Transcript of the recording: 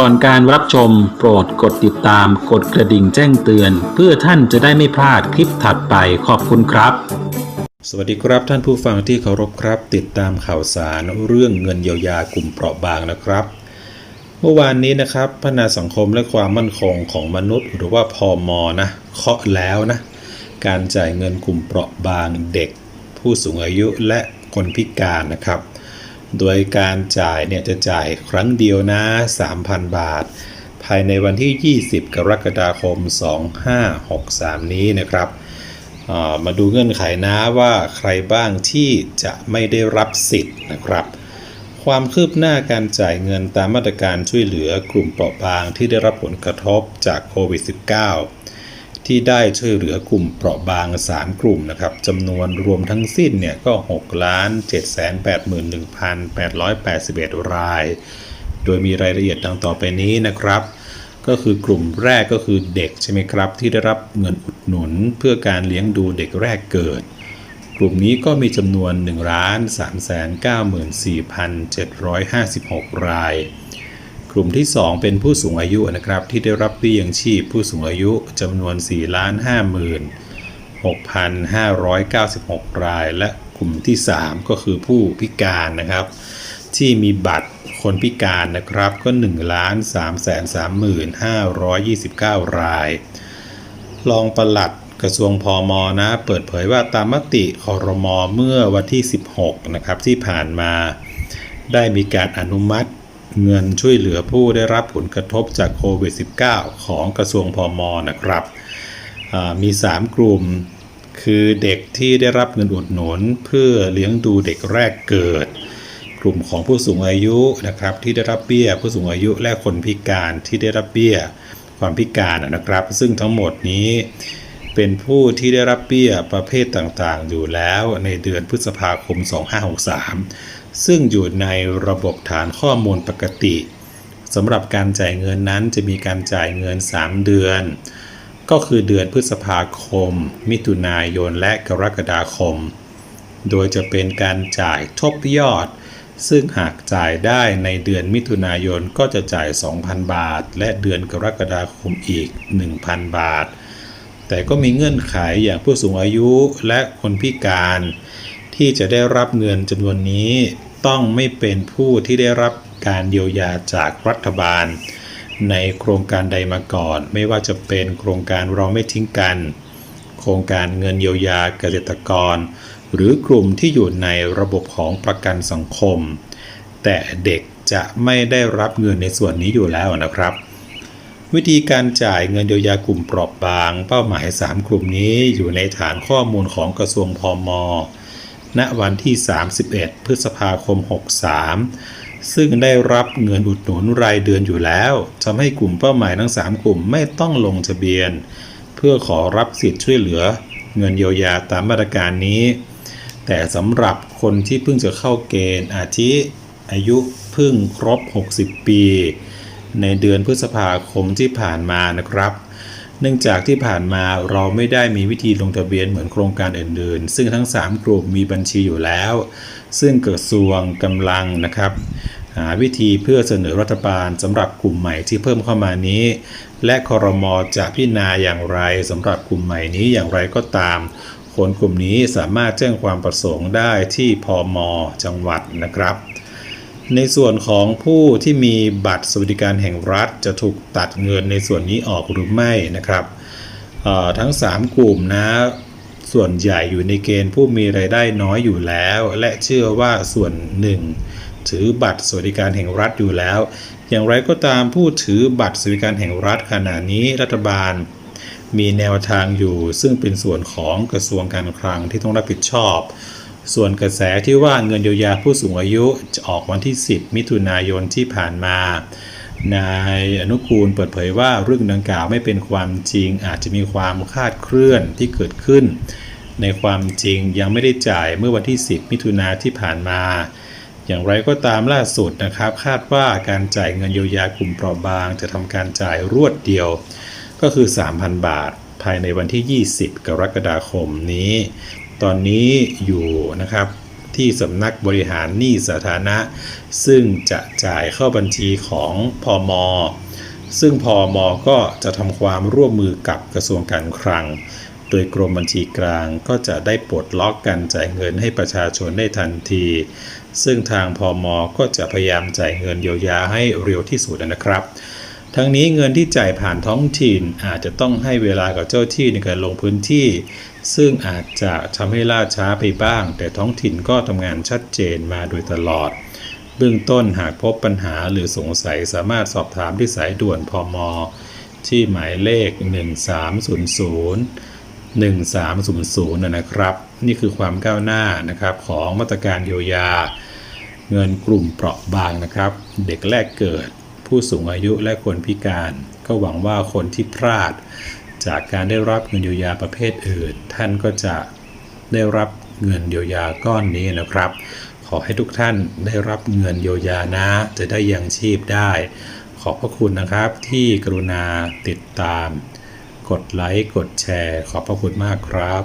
ก่อนการรับชมโปรดกดติดตามกดกระดิ่งแจ้งเตือน เพื่อท่านจะได้ไม่พลาดคลิปถัดไปขอบคุณครับ สวัสดีครับท่านผู้ฟังที่เคารพครับ ติดตามข่าวสารเรื่องเงินเยียวยากลุ่มเปราะบางนะครับ เมื่อวานนี้นะครับพัฒนาสังคมและความมั่นคงของมนุษย์ หรือว่าพอมอนะเคาะแล้วนะ การจ่ายเงินกลุ่มเปราะบางเด็ก ผู้สูงอายุและคนพิการนะครับ โดยการจ่ายเนี่ยจะจ่ายครั้งเดียวนะ 3,000 บาท ภายในวันที่ 20 กรกฎาคม 2563 นี้นะครับ มาดูเงื่อนไขนะว่าใครบ้างที่จะไม่ได้รับสิทธิ์นะครับ ความคืบหน้าการจ่ายเงินตามมาตรการช่วยเหลือกลุ่มเปราะบางที่ได้รับผลกระทบจากโควิด -19 ที่ได้ช่วยเหลือกลุ่มเปราะบาง 3 กลุ่มนะครับจำนวนรวมทั้งสิ้นเนี่ยก็6ล้าน781,881 ราย โดยมีรายละเอียดดังต่อไปนี้นะครับ ก็คือกลุ่มแรกก็คือเด็กใช่ไหมครับ ที่ได้รับเงินอุดหนุนเพื่อการเลี้ยงดูเด็กแรกเกิด กลุ่มนี้ก็มีจำนวน1 3 9 4 7 5 6 ราย กลุ่มที่ 2 เป็นผู้สูงอายุนะครับ ที่ได้รับเบี้ยยังชีพผู้สูงอายุจำนวน4 5 6,596 ราย และกลุ่มที่ 3 ก็คือผู้พิการนะครับ ที่มีบัตรคนพิการนะครับก็ 1 3 3 529 ราย รองปลัดกระทรวงพอมนะ เปิดเผยว่าตามมติคอรมอเมื่อวันที่ 16 นะครับที่ผ่านมา ได้มีการอนุมัติ เงินช่วยเหลือผู้ได้รับผลกระทบจากโควิด -19 ของกระทรวงพอมนะครับอ่ามี 3 กลุ่มคือเด็กที่ได้รับเงินอุดหนุนเพื่อเลี้ยงดูเด็กแรกเกิด กลุ่มของผู้สูงอายุนะครับที่ได้รับเบี้ย ผู้สูงอายุและคนพิการที่ได้รับเบี้ยความพิการนะครับ ซึ่งทั้งหมดนี้เป็นผู้ที่ได้รับเบี้ยประเภทต่างๆ อยู่แล้วในเดือนพฤษภาคม 2563 ซึ่งอยู่ในระบบฐานข้อมูลปกติสำหรับการจ่ายเงินนั้นจะมีการจ่ายเงิน 3 เดือน ก็คือเดือนพฤษภาคม มิถุนายนและกรกฎาคม โดยจะเป็นการจ่ายทบยอด ซึ่งหากจ่ายได้ในเดือนมิถุนายนก็จะจ่าย 2,000 บาท และเดือนกรกฎาคมอีก 1,000 บาท แต่ก็มีเงื่อนไขอย่างผู้สูงอายุและคนพิการที่จะได้รับเงินจำนวนนี้ ต้องไม่เป็นผู้ที่ได้รับการเยียวยาจากรัฐบาล ในโครงการใดมาก่อน ไม่ว่าจะเป็นโครงการเราไม่ทิ้งกัน โครงการเงินเยียวยาเกษตรกร หรือกลุ่มที่อยู่ในระบบของประกันสังคม แต่เด็กจะไม่ได้รับเงินในส่วนนี้อยู่แล้วนะครับ วิธีการจ่ายเงินเยียวยากลุ่มเปราะบาง เป้าหมาย 3 กลุ่มนี้อยู่ในฐานข้อมูลของกระทรวงพม ณวันที่ 31 พฤษภาคม 63 ซึ่งได้รับเงินอุดหนุนรายเดือนอยู่แล้วทำให้กลุ่มเป้าหมายทั้ง 3 กลุ่มไม่ต้องลงทะเบียน เพื่อขอรับสิทธิ์ช่วยเหลือ เงินเยียวยาตามมาตรการนี้ แต่สำหรับคนที่เพิ่งจะเข้าเกณฑ์อาทิอายุเพิ่งครบ 60 ปี ในเดือนพฤษภาคมที่ผ่านมานะครับ เนื่องจากที่ผ่านมาเราไม่ได้มีวิธีลงทะเบียนเหมือนโครงการอื่นๆ ซึ่งทั้ง 3 กลุ่มมีบัญชีอยู่แล้ว ซึ่งกระทรวงกำลังนะครับหาวิธีเพื่อเสนอรัฐบาลสำหรับกลุ่มใหม่ที่เพิ่มเข้ามานี้ และคอรมอจะพิจารณาอย่างไรสำหรับกลุ่มใหม่นี้อย่างไรก็ตามคนกลุ่มนี้สามารถแจ้งความประสงค์ได้ที่พอมจังหวัดนะครับ ในส่วนของผู้ที่มีบัตรสวัสดิการแห่งรัฐจะถูกตัดเงินในส่วนนี้ออกหรือไม่นะครับทั้ง 3 กลุ่มนะส่วนใหญ่อยู่ในเกณฑ์ผู้มีไรายได้น้อยอยู่แล้ว และเชื่อว่าส่วนหนึ่งถือบัตรสวัสดิการแห่งรัฐอยู่แล้ว อย่างไรก็ตามผู้ถือบัตรสวัสดิการแห่งรัฐขณะนี้รัฐบาล มีแนวทางอยู่ ซึ่งเป็นส่วนของกระทรวงการคลังที่ต้องรับผิดชอบ ส่วนกระแสที่ว่าเงินเยียวยาผู้สูงอายุจะออกวันที่ 10 มิถุนายนที่ผ่านมา นายอนุกูลเปิดเผยว่าเรื่องดังกล่าวไม่เป็นความจริงอาจจะมีความคาดเคลื่อนที่เกิดขึ้น ในความจริงยังไม่ได้จ่ายเมื่อวันที่ 10 มิถุนาที่ผ่านมา อย่างไรก็ตามล่าสุดนะครับ คาดว่าการจ่ายเงินเยียวยากลุ่มเปราะบาง จะทำการจ่ายรวดเดียว ก็คือ 3,000 บาท ภายในวันที่ 20 กรกฎาคมนี้ ตอนนี้อยู่นะครับที่สำนักบริหารหนี้สาธารณะ ซึ่งจะจ่ายเข้าบัญชีของพอมซึ่งพอมก็จะทำความร่วมมือกับกระทรวงการคลัง โดยกรมบัญชีกลางก็จะได้ปลดล็อกการจ่ายเงินให้ประชาชนได้ทันที ซึ่งทางพอมก็จะพยายามจ่ายเงินเยียวยาให้เร็วที่สุดนะครับ ทั้งนี้เงินที่จ่ายผ่านท้องถิ่นอาจจะต้องให้เวลากับเจ้าที่ในการลงพื้นที่ ซึ่งอาจจะทำให้ล่าช้าไปบ้าง แต่ท้องถิ่นก็ทำงานชัดเจนมาโดยตลอด เบื้องต้นหากพบปัญหาหรือสงสัยสามารถสอบถามที่สายด่วนพมที่หมายเลข 1300 1300นะนะครับ นี่คือความก้าวหน้านะครับของมาตรการเยียวยา เงินกลุ่มเปราะบางนะครับ เด็กแรกเกิด ผู้สูงอายุและคนพิการ ก็หวังว่าคนที่พลาด จากการได้รับเงินเยียวยาประเภทอื่น ท่านก็จะได้รับเงินเยียวยาก้อนนี้นะครับ ขอให้ทุกท่านได้รับเงินเยียวยานะ จะได้ยังชีพได้ ขอบพระคุณนะครับที่กรุณาติดตาม กดไลค์กดแชร์ ขอบพระคุณมากครับ